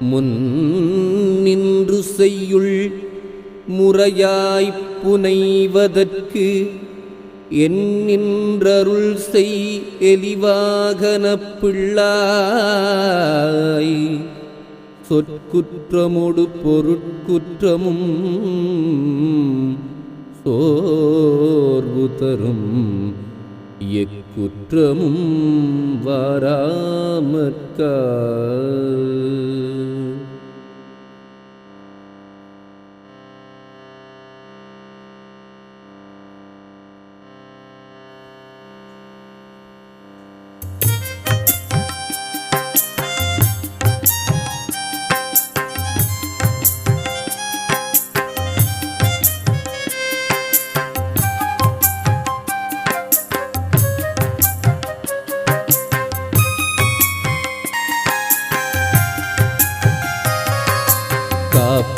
முன் நின்று செய்யுள் முறையாய்ப் புனைவதற்கு என் நின்றருள் செய் எலிவாகனப் பிள்ளாய். சொற்குற்றமொடு பொருட்குற்றமும் சோர்வு தரும் எக்குற்றமும் வாராமற்கா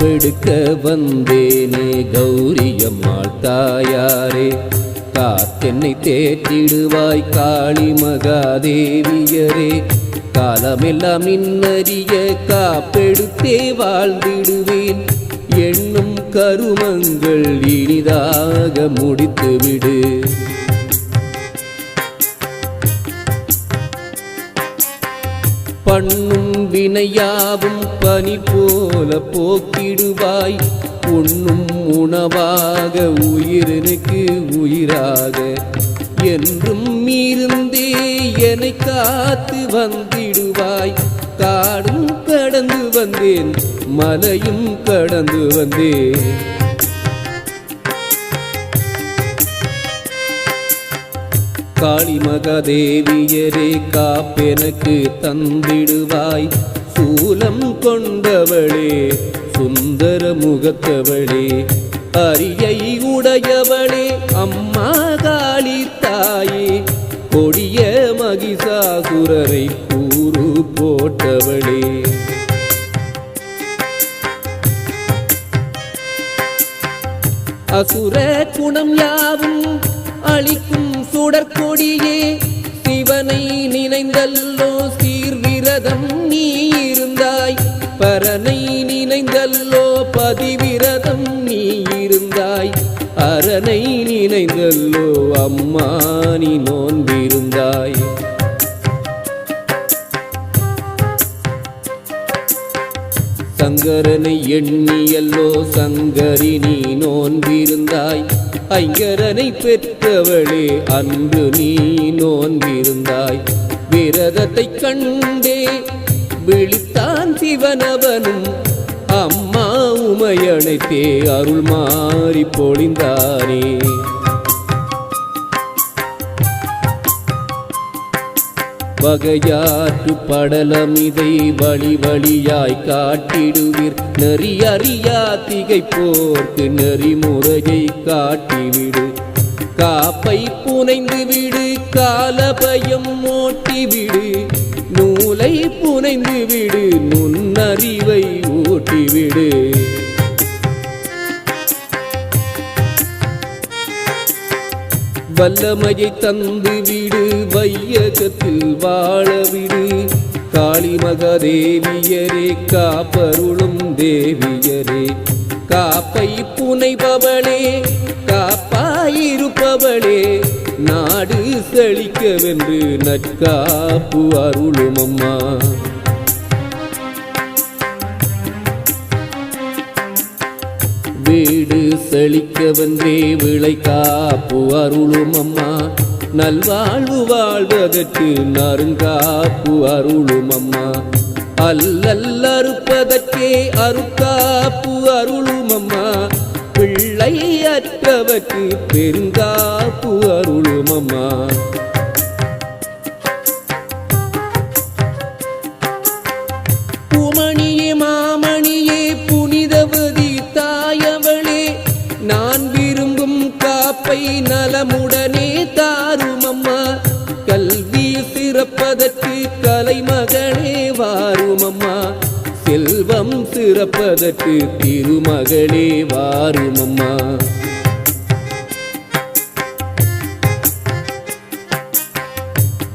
காப்பெடுக்க வந்தேனே கௌரியம்மாள் தாயாரே. காத்தென்னை தேற்றிடுவாய் காளி மகாதேவியரே. காலமெல்லாம் நின்னறிய காப்பெடுத்தே வாழ்ந்திடுவேன். எண்ணும் கருமங்கள் இனிதாக முடித்துவிடு. பண்ணும் வினையாவும் பனி போல போக்கிடுவாய். உண்ணும் உணவாக உயிரனுக்கு உயிராக. என்றும் இருந்தே என்னை காத்து வந்திடுவாய். காடும் கடந்து வந்தேன் மலையும் கடந்து வந்தேன். காளி மகாதேவியரே காப்பெனக்கு தந்திடுவாய். சூலம் கொண்டவளே சுந்தர முகத்தவளே அரியை உடையவளே அம்மா காளி தாயே. கொடிய மகிஷாசுரரை கூறு போட்டவளே. அசுர குணம் யாவும் அளிக்கும் சுடற்கொடியே சிவனை நினைந்தல்லோ சீர்விரதம் நீ இருந்தாய். பரனை நினைந்தல்லோ பதிவிரதம் நீ இருந்தாய். அரணை நினைந்தல்லோ அம்மா நீ நோன்பிருந்தாய். சங்கரனை எண்ணியல்லோ சங்கரி நீ நோன்பிருந்தாய். ஐங்கரனை பெற்றவளே அன்று நீ நோன்பிருந்தாய். விரதத்தை கண்டே விழித்தான் சிவனவனும். அம்மா உமையணைத்தே அருள் மாறி பொழிந்தானே. வகையாற்று படலமிதை வழி வழியாய் காட்டிடுவீர். நெறி அறியா திகைப்போர்க்கு நெறிமுறையை காட்டிவிடு. காப்பை புனைந்து விடு காலபயம் ஓட்டிவிடு. நூலை புனைந்து விடு நுண்ணறிவை ஊட்டிவிடு. வல்லமையை தந்து விடு வையகத்தில் வாழ விடு. காளி மகதேவியரே காப்பருளும் தேவியரே. காப்பை புனைபவளே காப்பாயிருப்பவளே. நாடு செழிக்கவென்று நற்காப்பு அருளும் அம்மா. செழிக்க வந்தே விளை காப்பு அருளும் அம்மா. நல்வாழ்வு வாழ்வதற்கு நறுங்காப்பு அருளும் அம்மா. அல்லல் அறுப்பதற்கே அருக்காப்பு அருளும் அம்மா. பிள்ளை அற்றவர்க்கு பெருங்காப்பு அருளும் அம்மா. கலைமகனே வாருமம்மா. செல்வம் சிறப்பதற்கு திருமகளே வாருமம்மா.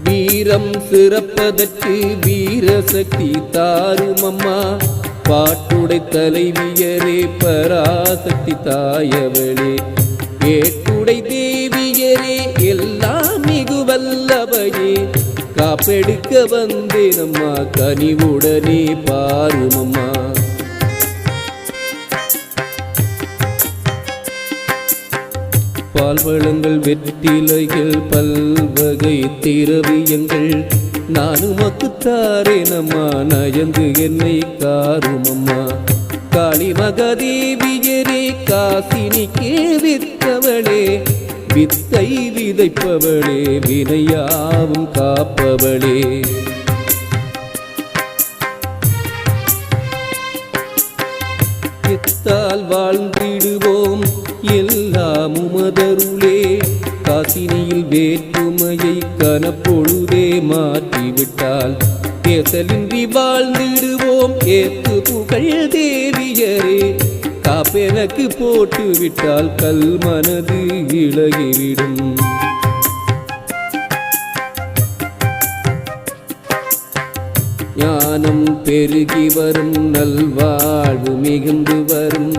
வீரம் சிறப்பதற்கு வீரசக்தி தாருமம்மா. பாட்டுடை தலைவியரே பராசக்தி தாயவளே. ஏட்டுடை தேவியரே எல்லாம் மிகு வல்லவையே காப்பெடுக்க வந்தேன் அம்மா கனிவுடனே பாருமம்மா. பால் பழங்கள் வெற்றிலைகள் பல்வகை திரவியங்கள் நானும் மக்குத்தாரே நம்மா நயந்து என்னை காருமம்மா. காளி மகதேவியரே காசினிக்கே வித்தவளே வித்தை விதைப்பவளே வினையாவும் காப்பவளே. எத்தால் வாழ்ந்திடுவோம் எல்லாம் உமதருளே. காசினியில் வேற்றுமையை கனப்பொழுதே மாற்றிவிட்டால் தேசலின்றி வாழ்ந்திடுவோம். ஏத்து புகழ் தேவியரே. காப்பெனக்கு போட்டு விட்டால் கல் மனது இழகிவிடும் ஞானம் பெருகி வரும் நல்வாழ்வு மிகுந்து வரும்.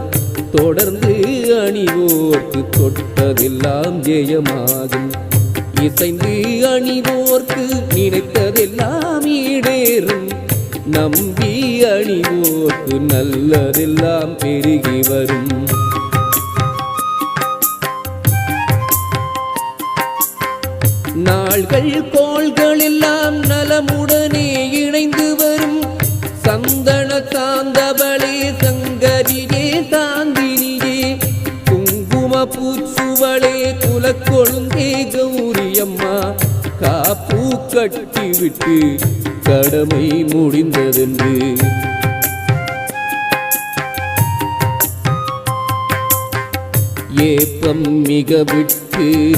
தொடர்ந்து அணிவோர்க்கு தொட்டதெல்லாம் ஜெயமாகும். இசைந்து அணிவோர்க்கு நினைத்ததெல்லாம் ஈடேறும். நம்பி அணிவோர்க்கு நல்லதெல்லாம் பெருகி வரும். நாள்கள் கோள்கள் எல்லாம் நலமுடனே இணைந்து வரும். சந்தன சாந்தவளே சங்கரியே சாந்தினியே. குங்கும பூச்சுவளே குலக்கொழுந்தே கௌரியம்மா காப்பு கட்டிவிட்டு கடமை முடிந்ததென்று. ஏப்பம் மிக விட்டு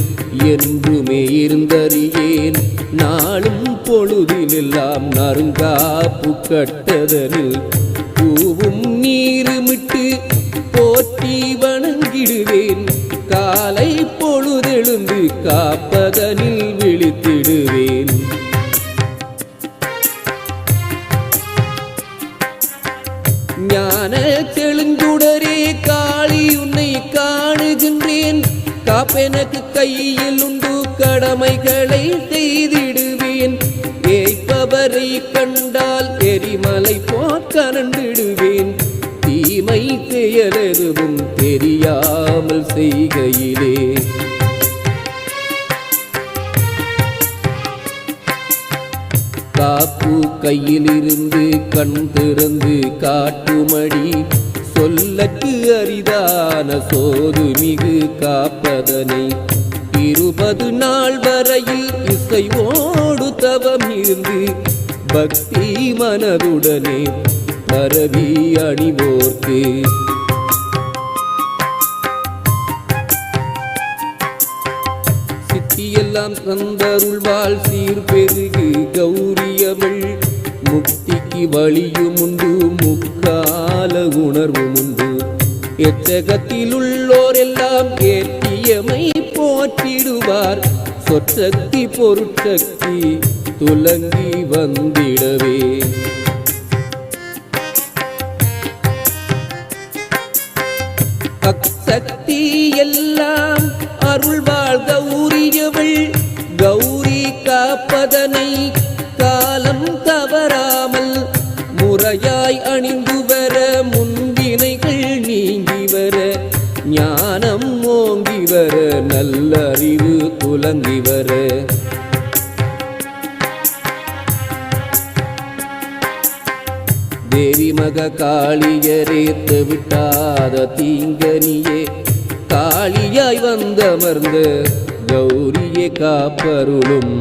என்றுமே இருந்தறியேன். நாளும் பொழுதிலெல்லாம் நறுங்காப்பு கட்டதனில் பூவும் நீருமிட்டு போற்றி வணங்கிடுவேன். காலை பொழுதெழுந்து காப்பதனில் விழித்திடுவேன். ஞான செழுங்குடரே காளி உன்னை காணுகின்றேன். காப்பெனக்கு கையில் உண்டு கடமைகளை செய்திடுவேன். ஏய்ப்பவரை கண்டால் எரிமலை போக்கரண்டிடுவேன் தீமை செயலெதுவும் தெரியாமல் செய்கையிலே. காப்பு கையிலிருந்து கண் திறந்து காட்டுமடி. சொல்லக்கு அரிதான சோது மிகு காப்பதனை. இருபது நாள் வரையில் இசைவோடு தவம் இருந்து பக்தி மனதுடனே பரவி அணிவோர்க்கு. சித்தியெல்லாம் தந்தருள்வாள் சீர் பெருகு கௌரியவள் முக்திக்கு வழியும் உண்டு முக்கால உணர்வும் உண்டு. எச்சகத்தில் உள்ளோர் எல்லாம் ஏற்றியமை போற்றிடுவார். சொற்சக்தி பொருட்சக்தி துலங்கி வந்திடவே. அருள் அருள்வாள் கௌரியவள் கௌரி காப்பதனை காலம் தவறாமல் முறையாய் அணிந்து வர முன்வினைகள் நீங்கி வர ஞானம் ஓங்கி வர நல்லறிவு துலங்கி வர. தேவி மக காளியரே தவிட்டாத தீங்கனியே காளியாய் வந்தமர்ந்து கௌரியே காப்பருளும்.